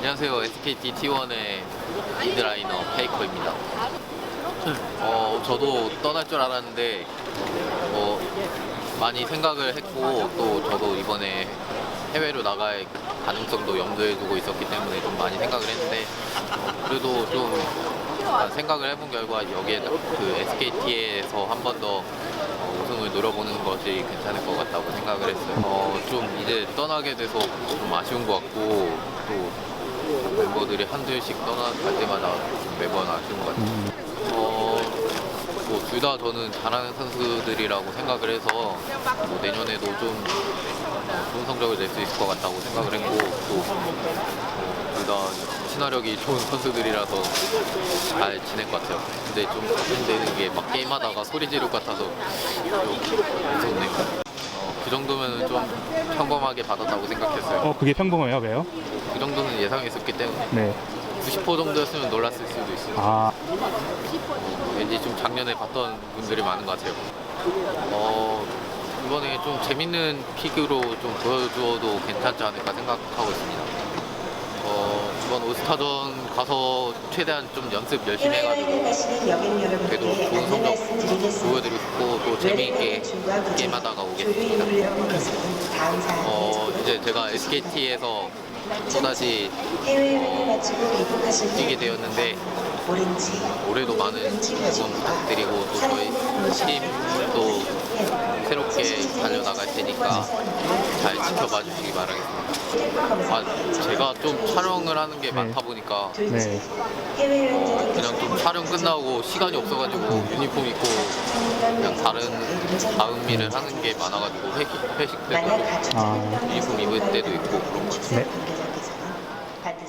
안녕하세요. SKT T1의 리드라이너 페이커입니다. 어, 저도 떠날 줄 알았는데 뭐 많이 생각을 했고 또 저도 이번에 해외로 나갈 가능성도 염두에 두고 있었기 때문에 좀 많이 생각을 했는데 그래도 좀 생각을 해본 결과 여기에 그 SKT에서 한 번 더 우승을 노려보는 것이 괜찮을 것 같다고 생각을 했어요. 어, 좀 이제 떠나게 돼서 좀 아쉬운 것 같고 또 멤버들이 한둘씩 떠나갈 때마다 매번 아쉬운 것 같아요. 어, 뭐 둘 다 저는 잘하는 선수들이라고 생각을 해서 뭐 내년에도 좀 좋은 성적을 낼 수 있을 것 같다고 생각을 했고 또둘 다 친화력이 좋은 선수들이라서 잘 지낼 것 같아요. 근데 좀 걱정되는 게 막 게임하다가 소리 지를 것 같아서 좀 무섭네요. 어, 그 정도면 좀 평범하게 받았다고 생각했어요. 어, 그게 평범해요? 왜요? 그 정도는 예상했었기 때문에 네. 90% 정도였으면 놀랐을 수도 있어요. 아, 왠지 좀 작년에 봤던 분들이 많은 것 같아요. 어, 이번에 좀 재밌는 픽으로 좀 보여주어도 괜찮지 않을까 생각하고 있습니다. 어, 이번 올스타전 가서 최대한 좀 연습 열심히 해가지고 그래도 좋은 성적 보여드리고 싶고 또 재미있게 게임하다가 오겠습니다. 어, 이제 제가 SKT에서 또다시 어, 뛰게 되었는데 올해도 많은 응원 부탁드리고 또 저희 팀도 새롭게 달려나갈 테니까 잘 지켜봐 주시기 바라겠습니다. 아, 제가 좀 촬영을 하는 게 많다 보니까 네. 어, 그냥 좀 촬영 끝나고 시간이 없어가지고 유니폼 입고 그냥 다른 다음 일을 하는 게 많아가지고 회식, 회식 때도 아, 유니폼 입을 때도 있고 그런 것 같아요. 네.